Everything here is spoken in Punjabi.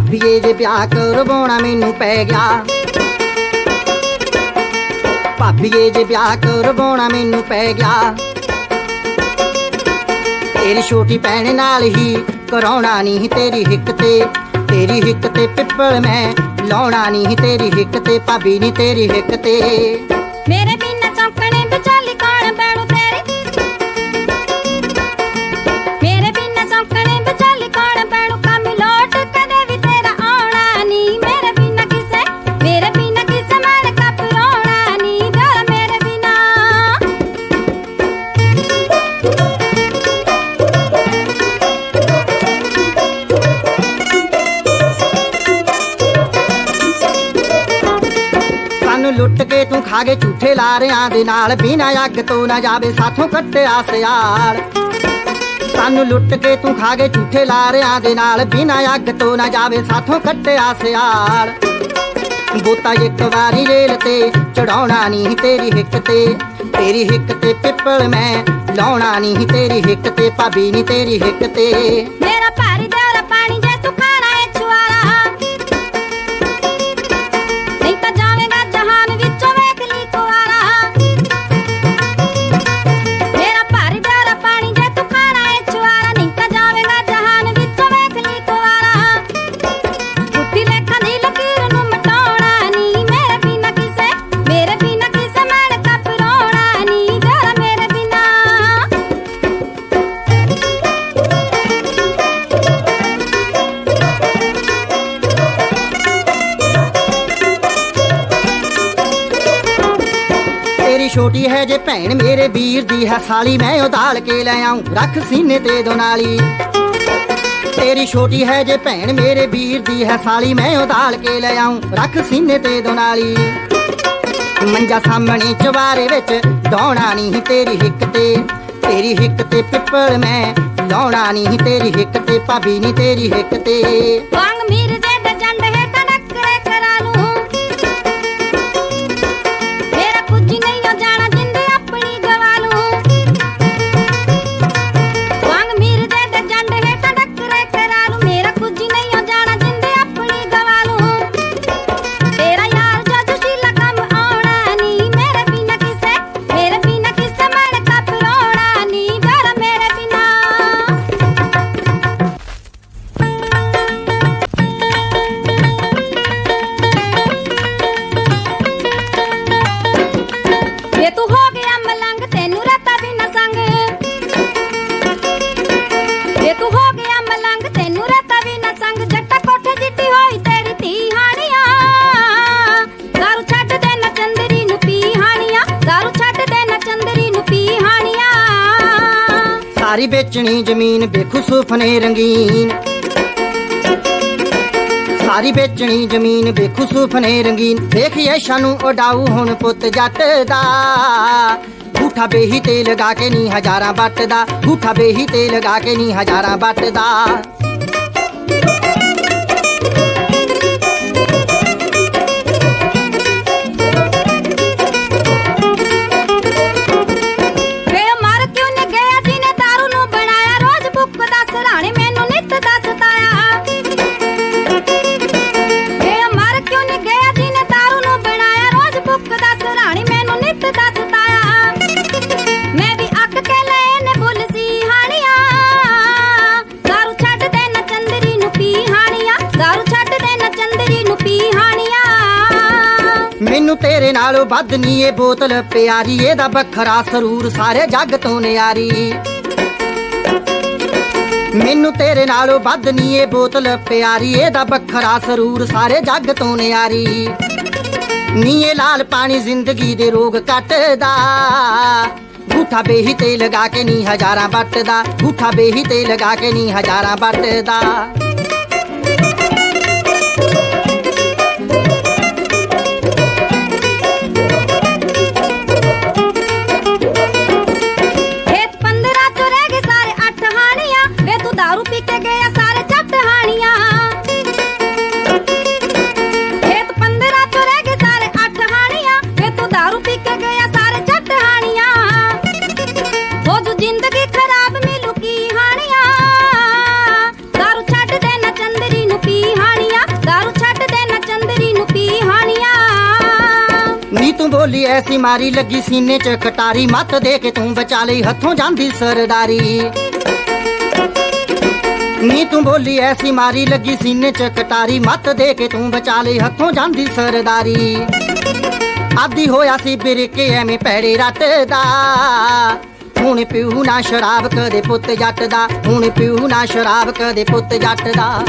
ਜੇ ਵਿਆਹ ਕਰਵਾਉਣਾ ਮੈਨੂੰ ਪੈ ਗਿਆ। ਭਾਬੀਏ ਜੇ ਵਿਆਹ ਕਰਵਾਉਣਾ ਮੈਨੂੰ ਪੈ ਗਿਆ। ਤੇਰੀ ਛੋਟੀ ਭੈਣ ਨਾਲ ਹੀ ਕਰਾਉਣਾ ਨਹੀਂ ਤੇਰੀ ਹਿੱਕ ਤੇ। ਤੇਰੀ ਹਿੱਕ ਤੇ ਪਿੱਪਲ ਮੈਂ ਲਾਉਣਾ ਨਹੀਂ ਤੇਰੀ ਹਿੱਕ ਤੇ, ਭਾਬੀ ਨਹੀਂ ਤੇਰੀ ਹਿੱਕ ਤੇ। ਮੇਰੇ ਖਾ ਕੇ ਝੂਠੇ ਲਾਰਿਆਂ ਦੇ ਨਾਲ, ਬਿਨਾਂ ਅੱਗ ਤੋਂ ਨਾ ਜਾਵੇ ਸਾਥੋਂ ਕੱਟਿਆ ਸਿਆਲ। ਸਾਨੂੰ ਲੁੱਟ ਕੇ ਤੂੰ ਖਾ ਕੇ ਝੂਠੇ ਲਾਰਿਆਂ ਦੇ ਨਾਲ, ਬਿਨਾਂ ਅੱਗ ਤੋਂ ਨਾ ਜਾਵੇ ਸਾਥੋਂ ਕੱਟਿਆ ਸਿਆਲ। ਬੋਤਾ ਇੱਕ ਵਾਰੀ ਰੇਲ ਤੇ ਚੜਾਉਣਾ ਨਹੀਂ ਤੇਰੀ ਹਿੱਕ ਤੇ, ਤੇਰੀ ਹਿੱਕ ਤੇ ਪਿੱਪਲ ਮੈਂ ਲਾਉਣਾ ਨਹੀਂ ਤੇਰੀ ਹਿੱਕ ਤੇ, ਭਾਬੀ ਨਹੀਂ ਤੇਰੀ ਹਿੱਕ ਤੇ। ਛੋਟੀ ਹੈ ਜੇ ਭੈਣ ਮੇਰੇ ਵੀਰ ਦੀ ਹੈ ਸਾਲੀ, ਮੈਂ ਉਦਾਲ ਕੇ ਲੈ ਆਉਂ ਰੱਖ ਸੀਨੇ ਤੇ ਦੋਨਾਲੀ ਤੇਰੀ ਛੋਟੀ ਹੈ ਜੇ ਭੈਣ ਮੇਰੇ ਵੀਰ ਦੀ ਹੈ ਸਾਲੀ, ਮੈਂ ਉਦਾਲ ਕੇ ਲੈ ਆਉਂ ਰੱਖ ਸੀਨੇ ਤੇ ਦੋਨਾਲੀ ਮੰਜਾ ਸਾਹਮਣੇ ਚਵਾਰੇ ਵਿੱਚ ਡਾਉਣਾ ਨਹੀਂ ਤੇਰੀ ਹਿੱਕ ਤੇ। ਤੇਰੀ ਹਿੱਕ ਤੇ ਪਿੱਪਲ ਮੈਂ ਲਾਉਣਾ ਨਹੀਂ, ਤੇਰੀ ਹਿੱਕ ਤੇ ਭਾਬੀ ਨਹੀਂ ਤੇਰੀ ਹਿੱਕ ਤੇ। ਵਾਂਗ ਮੀਰ ਦੇ ਜੰਡ ਹੇਠ ਤੂੰ ਹੋ ਗਿਆ ਮਲੰਗ, ਤੈਨੂੰ ਰਾਤਾਂ ਵੀ ਨਾ ਸੰਗ। ਵੇ ਤੂੰ ਹੋ ਗਿਆ ਮਲੰਗ, ਤੈਨੂੰ ਰਾਤਾਂ ਵੀ ਨਾ ਸੰਗ। ਜੱਟਾ ਕੋਠੇ ਜਿੱਟੀ ਹੋਈ ਤੇਰੀ ਧੀ ਹਾਣੀਆਂ। ਦਾਰੂ ਛੱਡ ਦੇ ਨਾ ਚੰਦਰੀ ਨੂੰ ਪੀ ਹਾਣੀਆਂ। ਦਾਰੂ ਛੱਡ ਦੇ ਨਾ ਚੰਦਰੀ ਨੂੰ ਪੀ ਹਾਣੀਆਂ। ਸਾਰੀ ਵੇਚਣੀ ਜ਼ਮੀਨ ਬੇਖੁਸੂਫ ਨੇ ਰੰਗੀਨ। ਸਾਰੀ ਵੇਚਣੀ ਜ਼ਮੀਨ ਬੇਖੁਸੂਫ ਨੇ ਰੰਗੀਨ। ਦੇਖ ਯਸ਼ਾ ਨੂੰ ਉਡਾਊ ਹੁਣ ਪੁੱਤ ਜੱਟ ਦਾ। ਝੂਠਾ ਬੇਹੀ ਤੇ ਲਗਾ ਕੇ ਨੀ ਹਜ਼ਾਰਾਂ ਵੱਟਦਾ। ਝੂਠਾ ਬੇਹੀ ਤੇ ਲਗਾ ਕੇ ਨੀ ਹਜ਼ਾਰਾਂ ਵੱਟਦਾ। ਮੈਨੂੰ ਨਾਲੋਂ ਵੱਧ ਨਹੀਂ ਇਹ ਬੋਤਲ ਪਿਆਰੀ, ਇਹਦਾ ਵੱਖਰਾ ਸਰੂਰ ਸਾਰੇ ਜੱਗ ਤੋਂ ਨਿਆਰੀ। ਮੈਨੂੰ ਤੇਰੇ ਨਾਲੋਂ ਵੱਧ ਨਹੀਂ ਇਹ ਬੋਤਲ ਪਿਆਰੀ, ਇਹਦਾ ਵੱਖਰਾ ਸਰੂਰ ਸਾਰੇ ਜੱਗ ਤੋਂ ਨਿਆਰੀ। ਨੀ ਲਾਲ ਪਾਣੀ ਜ਼ਿੰਦਗੀ ਦੇ ਰੋਗ ਕੱਟਦਾ ਭੂਠਾ ਬੇਹੀ ਤੇ ਲਗਾ ਕੇ ਨੀ ਹਜ਼ਾਰਾਂ ਵੱਟਦਾ ਭੂਠਾ ਬੇਹੀ ਤੇ ਲਗਾ ਕੇ ਨੀ ਹਜ਼ਾਰਾਂ ਵੱਟਦਾ। ਤੂੰ ਬੋਲੀ ਐਸੀ ਮਾਰੀ ਲੱਗੀ ਸੀਨੇ 'ਚ ਕਟਾਰੀ। ਮੱਤ ਦੇ ਕੇ ਤੂੰ ਬਚਾ ਲਈ, ਹੱਥੋਂ ਜਾਂਦੀ ਸਰਦਾਰੀ। ਨੀ ਤੂੰ ਬੋਲੀ ਐਸੀ ਮਾਰੀ ਲੱਗੀ ਸੀਨੇ 'ਚ ਕਟਾਰੀ। ਮੱਤ ਦੇ ਕੇ ਤੂੰ ਬਚਾ ਲਈ, ਹੱਥੋਂ ਜਾਂਦੀ ਸਰਦਾਰੀ। ਆਦੀ ਹੋਇਆ ਸੀ ਬਿਰਕੇ ਐਵੇਂ ਪੈੜੇ ਰੱਟ ਦਾ। ਹੁਣ ਪਿਉ ਨਾ ਸ਼ਰਾਬ ਕਦੇ ਪੁੱਤ ਜੱਟ ਦਾ, ਹੁਣ ਪਿਉ ਨਾ ਸ਼ਰਾਬ ਕਦੇ ਪੁੱਤ ਜੱਟ ਦਾ।